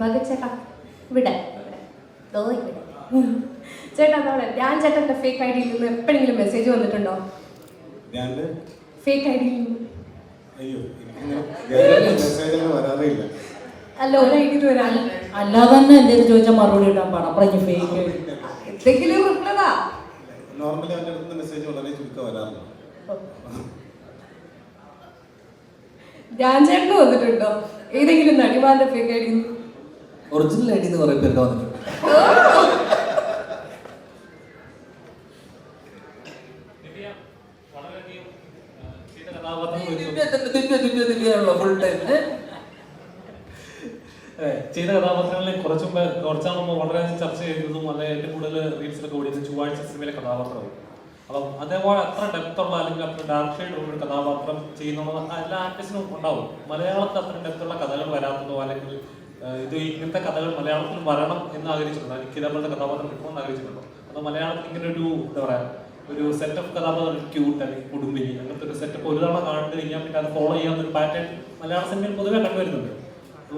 ഭഗത് ചേട്ടാ ഇവിടെ ഇവിടെ. ദോ ഇവിടെ. ചേട്ടാ അതോടെ ഞാൻ ചേട്ടന്റെ ഫേക്ക് ഐ ഡിയിൽ നിന്ന് എപ്പോഴെങ്കിലും മെസ്സേജ് വന്നിട്ടുണ്ടോ? ഫേക്ക് ഐ ഡിയിൽ അല്ല ഒരു ഐ ഡിയിൽ വരാൻ അല്ലാതെ തന്നെ എന്തെങ്കിലും ചോദിച്ചാൽ മറുപടി ഇടാൻ പാടാം. പറഞ്ഞു ഫേക്ക് എന്തെങ്കിലും ഉള്ളതാ. നോർമലി അവന്റെ അടുത്ത് മെസ്സേജ് വളരെ ചുരുക്കം വരാറുണ്ട്. ഞാൻ ചേട്ടന് വന്നിട്ടുണ്ടോ? ഏതെങ്കിലും നടിമാരുടെ ഫേക്ക് ഐ ഡിയിൽ ഒറിജിനൽ ഐ ഡി എന്ന് പറയുമ്പോൾ പേരുടെ വന്നിട്ടുണ്ട് ഫുൾ ടൈം ചെയ്ത കഥാപാത്രങ്ങളിൽ കുറച്ചു മുമ്പ് വളരെയധികം ചർച്ച ചെയ്തതും അല്ലെ ഏറ്റവും കൂടുതൽ റീൽസിലൊക്കെ ഓടിയത് ചൊവ്വാഴ്ച സിനിമയിലെ കഥാപാത്രമാണ് അപ്പം അതേപോലെ അത്ര ഡെപ്ത് ഉള്ള അല്ലെങ്കിൽ അത്ര ഡാർക്ക് ഷെയ്ഡ് ഉള്ള ഒരു കഥാപാത്രം ചെയ്യുന്നത് എല്ലാ ആർട്ടിസ്റ്റിനും ഉണ്ടാവും മലയാളത്തിൽ അത്ര ഡെപ്ത് ഉള്ള കഥകൾ വരാത്തതോ അല്ലെങ്കിൽ ഇത് ഇങ്ങനത്തെ കഥകൾ മലയാളത്തിൽ വരണം എന്ന് ആഗ്രഹിച്ചിട്ടുണ്ടോ ഇതേപോലത്തെ കഥാപാത്രം കിട്ടണമെന്ന് ആഗ്രഹിച്ചിട്ടുണ്ടോ അതോ മലയാളത്തിൽ ഇങ്ങനെ ഒരു എന്താ പറയാ ഒരു സെറ്റ് ഓഫ് കഥാപാത്രം ക്യൂട്ട് അല്ലെങ്കിൽ കുടുംബിനി അങ്ങനത്തെ ഒരു സെറ്റപ്പ് ഒരു തവണ കണ്ടു കഴിഞ്ഞാൽ പിന്നെ അത് ഫോളോ ചെയ്യാൻ ഒരു പാറ്റേൺ മലയാള സിനിമയിൽ പൊതുവെ കണ്ടുവരുന്നുണ്ട്.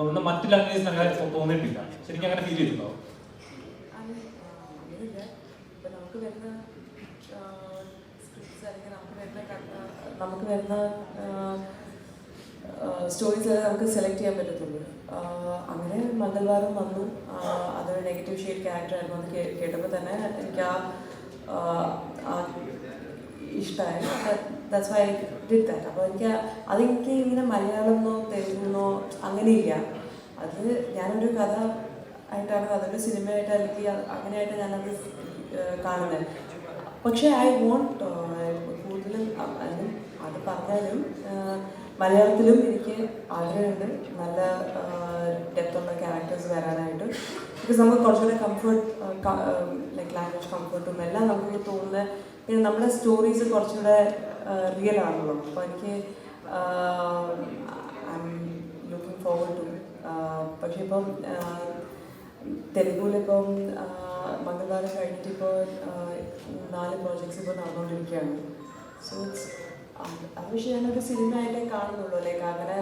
ഒന്ന് മറ്റു ലാംഗ്വേജ് അങ്ങനെ തോന്നിയിട്ടില്ല. ശരിക്കും അങ്ങനെ ഫീൽ ചെയ്തിട്ടുണ്ടോ? നമുക്ക് വരുന്ന സ്റ്റോറീസ് നമുക്ക് സെലക്ട് ചെയ്യാൻ പറ്റത്തുള്ളൂ. അങ്ങനെ മംഗൾവാരം വന്നു. അതൊരു നെഗറ്റീവ് ഷെയ്ഡ് ക്യാരക്ടർ ആയിരുന്നു അത് കേട്ടപ്പോൾ തന്നെ എനിക്ക് ആ ഇഷ്ടമായി അപ്പോൾ എനിക്ക് അതെനിക്ക് ഇങ്ങനെ മലയാളമെന്നോ തെലുങ്കെന്നോ അങ്ങനെയില്ല. അത് ഞാനൊരു കഥ ആയിട്ടാണ് അതൊരു സിനിമയായിട്ട് അല്ലെങ്കിൽ അങ്ങനെയായിട്ട് ഞാനത് കാണുന്നത്. പക്ഷേ ഐ വോണ്ട് കൂടുതലും അത് പറഞ്ഞാലും മലയാളത്തിലും എനിക്ക് ആഗ്രഹമുണ്ട്. നല്ല ഡെപ്തുള്ള ക്യാരക്ടേഴ്സ് വരാനായിട്ട്. ബിക്കോസ് നമുക്ക് കുറച്ചുകൂടെ കംഫർട്ട് ലൈക്ക് ലാംഗ്വേജ് കംഫർട്ടും എല്ലാം നമുക്ക് തോന്നുന്ന പിന്നെ നമ്മുടെ സ്റ്റോറീസ് കുറച്ചുകൂടെ റിയൽ ആണല്ലോ. അപ്പോൾ എനിക്ക് I am looking forward to പക്ഷേ ഇപ്പം തെലുഗുവിലിപ്പം മംഗൾവാരം കഴിഞ്ഞിട്ട് ഇപ്പോൾ നാല് പ്രോജക്ട്സ് ഇപ്പോൾ നടന്നുകൊണ്ടിരിക്കുകയാണ് സോ ഇറ്റ്സ് അത് പക്ഷേ ഞാനൊരു സിനിമ ആയിട്ടേ കാണുന്നുള്ളൂ. ലൈക്ക് അങ്ങനെ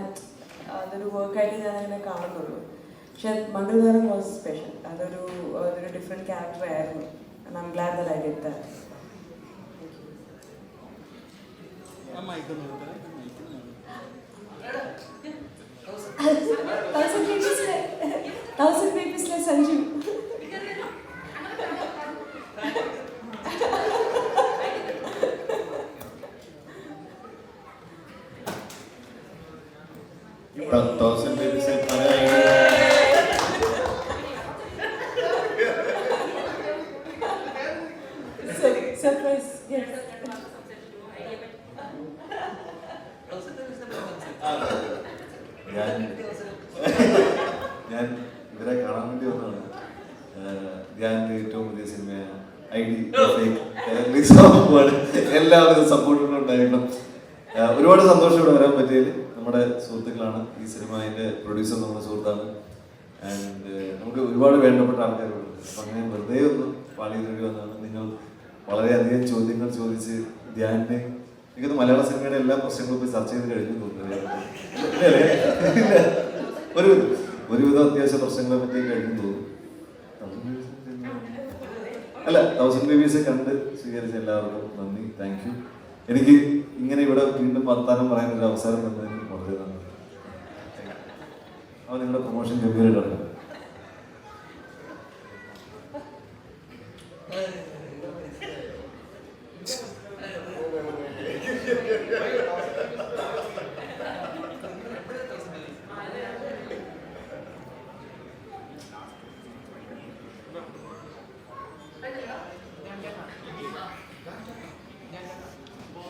അതൊരു വർക്കായിട്ട് ഞാൻ അങ്ങനെ കാണുന്നുള്ളൂ. പക്ഷെ മംഗൾവാരം വാസ് സ്പെഷ്യൽ അതൊരു അതൊരു ഡിഫറെന്റ് ക്യാരക്ടർ ആയിരുന്നു. I am glad I did that thousand പേപ്പേഴ്സിലെ thousand പേപ്പേഴ്സിലെ സഞ്ജു തൗസൻഡ് യെസ് ഞാൻ ഞാൻ ഇവരെ കാണാൻ വേണ്ടി വന്നതാണ്. ധ്യാന്റെ ഏറ്റവും പുതിയ സിനിമ ഐ ഡി എല്ലാവരും സപ്പോർട്ടും ഉണ്ടായിരിക്കണം ആ, ഒരുപാട് സന്തോഷം ഇവിടെ വരാൻ പറ്റിയതിൽ നമ്മുടെ സുഹൃത്തുക്കളാണ്. ഈ സിനിമയുടെ പ്രൊഡ്യൂസർ നമ്മുടെ സുഹൃത്താണ്. ആൻഡ് നമുക്ക് ഒരുപാട് വേണ്ടപ്പെട്ട ആൾക്കാരുണ്ട്. അപ്പം അങ്ങനെ വെറുതെ ഒന്ന് പാളി തേടി വന്നാണ് നിങ്ങൾ വളരെയധികം ചോദ്യങ്ങൾ ചോദിച്ച് ധ്യാനിനെ എനിക്കത് മലയാള സിനിമയുടെ എല്ലാ പ്രശ്നങ്ങളും ഇപ്പോൾ ചർച്ച ചെയ്ത് കഴിഞ്ഞു തോന്നുന്നു? ഒരു ഒരുവിധം അത്യാവശ്യ പ്രശ്നങ്ങളെ പറ്റി കഴിഞ്ഞു തോന്നുന്നു. അല്ല തൗസൻഡ് ബേബീസ് കണ്ട് സ്വീകരിച്ച എല്ലാവർക്കും നന്ദി. താങ്ക് യു എനിക്ക് ഇങ്ങനെ ഇവിടെ വീണ്ടും വർത്താനം പറയാനൊരു അവസരം തന്നതിന് വളരെ നന്ദി. അപ്പോൾ നിങ്ങളുടെ പ്രൊമോഷൻ ഗംഭീരമായിട്ടുണ്ട്.